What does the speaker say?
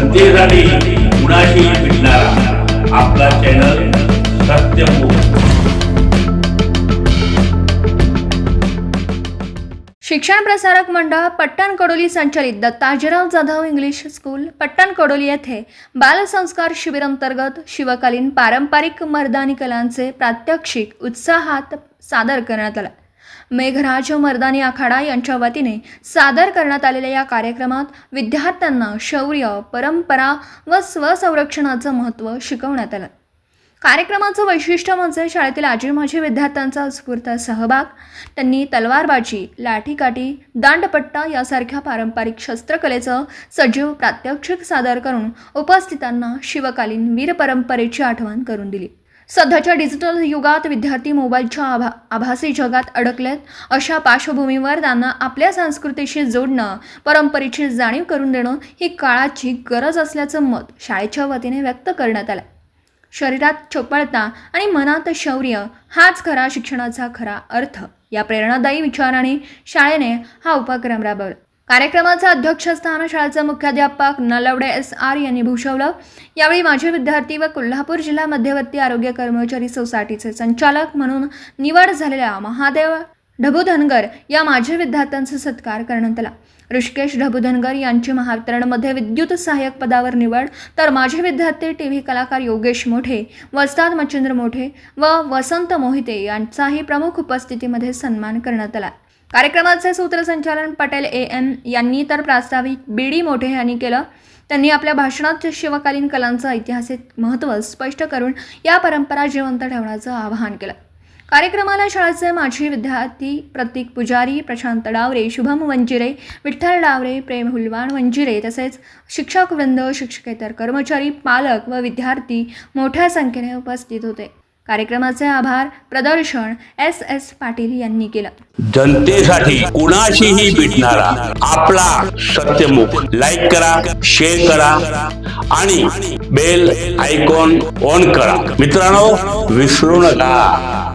जनतेसाठी कुणाशी भेटणारा. आपला चॅनल सत्यमुख शिक्षण प्रसारक मंडळ पट्टण कडोली संचलित दत्ताजीराव जाधव इंग्लिश स्कूल पट्टण कडोली येथे बालसंस्कार शिबिरांतर्गत शिवकालीन पारंपरिक मर्दानी कलांचे प्रात्यक्षिक उत्साहात सादर करण्यात आला. मेघराज मर्दानी आखाडा यांच्या वतीने सादर करण्यात आलेल्या या कार्यक्रमात विद्यार्थ्यांना शौर्य परंपरा व स्वसंरक्षणाचं महत्त्व शिकवण्यात आलं. कार्यक्रमाचं वैशिष्ट्य म्हणजे शाळेतील आजी माजी विद्यार्थ्यांचा उत्स्फूर्त सहभाग त्यांनी तलवारबाजी लाठीकाठी दांडपट्टा यासारख्या पारंपरिक शस्त्रकलेचं सजीव प्रात्यक्षिक सादर करून उपस्थितांना शिवकालीन वीर परंपरेची आठवण करून दिली. सध्याच्या डिजिटल युगात विद्यार्थी मोबाईलच्या आभा आभासी जगात अडकलेत. अशा पार्श्वभूमीवर त्यांना आपल्या संस्कृतीशी जोडणं परंपरेची जाणीव करून देणं ही काळाची गरज असल्याचं मत शाळेच्या वतीने व्यक्त करण्यात आलं. शरीरात चपळता आणि मनात शौर्य हाच खरा शिक्षणाचा खरा अर्थ. या प्रेरणादायी विचाराने शाळेने हा उपक्रम राबवला. कार्यक्रमाचं अध्यक्षस्थान शाळेचे मुख्याध्यापक नलवडे एस आर यांनी भूषवलं. यावेळी माझे विद्यार्थी व कोल्हापूर जिल्हा मध्यवर्ती आरोग्य कर्मचारी सोसायटीचे संचालक म्हणून निवड झालेल्या महादेव ढबुधनगर या माजी विद्यार्थ्यांचा सत्कार करण्यात आला. ऋषिकेश ढबुधनगर यांची महावितरणमध्ये विद्युत सहाय्यक पदावर निवड तर माझे विद्यार्थी टी व्ही कलाकार योगेश मोठे वस्ताद मच्छिंद्र मोठे व वसंत मोहिते यांचाही प्रमुख उपस्थितीमध्ये सन्मान करण्यात आला. कार्यक्रमाचे सूत्रसंचालन पटेल ए एम यांनी तर प्रास्ताविक बी डी मोठे यांनी केलं. त्यांनी आपल्या भाषणात शिवकालीन कलांचं ऐतिहासिक महत्त्व स्पष्ट करून या परंपरा जिवंत ठेवण्याचं आवाहन केलं. कार्यक्रमाला शाळेचे माजी विद्यार्थी प्रतीक पुजारी प्रशांत डावरे शुभम वंजिरे विठ्ठल डावरे प्रेम हुलवाण वंजिरे तसेच शिक्षक वृंद शिक्षकेतर कर्मचारी पालक व विद्यार्थी मोठ्या संख्येने उपस्थित होते. कार्यक्रमाचे आभार. प्रदर्शन एस एस पाटील यांनी केलं. जनतेसाठी कुणाशीही भेटणारा आपला सत्यमुख. लाईक करा शेअर करा आणि बेल आयकॉन ऑन करा. मित्रांनो विसरू नका.